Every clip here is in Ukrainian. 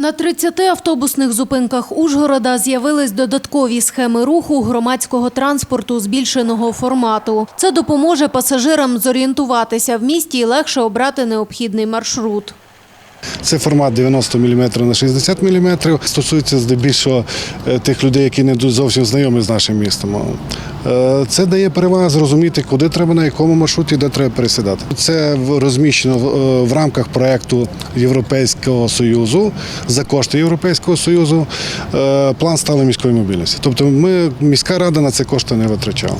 На 30 автобусних зупинках Ужгорода з'явились додаткові схеми руху громадського транспорту збільшеного формату. Це допоможе пасажирам зорієнтуватися в місті і легше обрати необхідний маршрут. Це формат 90 мм на 60 мм. Стосується здебільшого е, тих людей, які не зовсім знайомі з нашим містом. Е, Це дає перевагу зрозуміти, куди треба, на якому маршруті, де треба пересідати. Це розміщено в- е, рамках проєкту Європейського Союзу за кошти Європейського Союзу. План сталої міської мобільності. Тобто ми міська рада на це кошти не витрачала.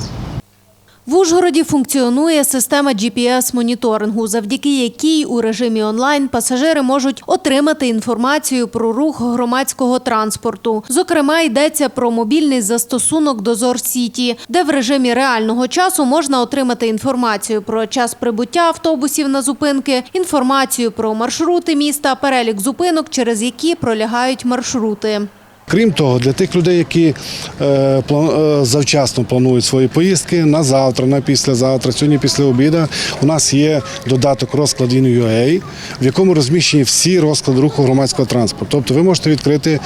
В Ужгороді функціонує система GPS-моніторингу, завдяки якій у режимі онлайн пасажири можуть отримати інформацію про рух громадського транспорту. Зокрема, йдеться про мобільний застосунок Дозор Сіті, де в режимі реального часу можна отримати інформацію про час прибуття автобусів на зупинки, інформацію про маршрути міста, перелік зупинок, через які пролягають маршрути. Крім того, для тих людей, які е, е, завчасно планують свої поїздки на завтра, на післязавтра, сьогодні після обіду, у нас є додаток розклад UA, в якому розміщені всі розклади руху громадського транспорту. Тобто ви можете відкрити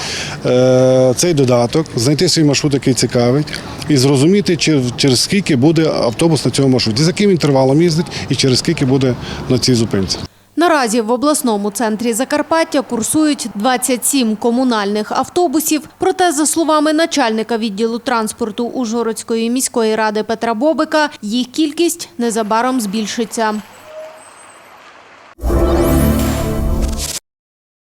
е, цей додаток, знайти свій маршрут, який цікавить, і зрозуміти, через скільки буде автобус на цьому маршруті, з яким інтервалом їздить і через скільки буде на цій зупинці. Наразі в обласному центрі Закарпаття курсують 27 комунальних автобусів. Проте, за словами начальника відділу транспорту Ужгородської міської ради Петра Бобика, їх кількість незабаром збільшиться.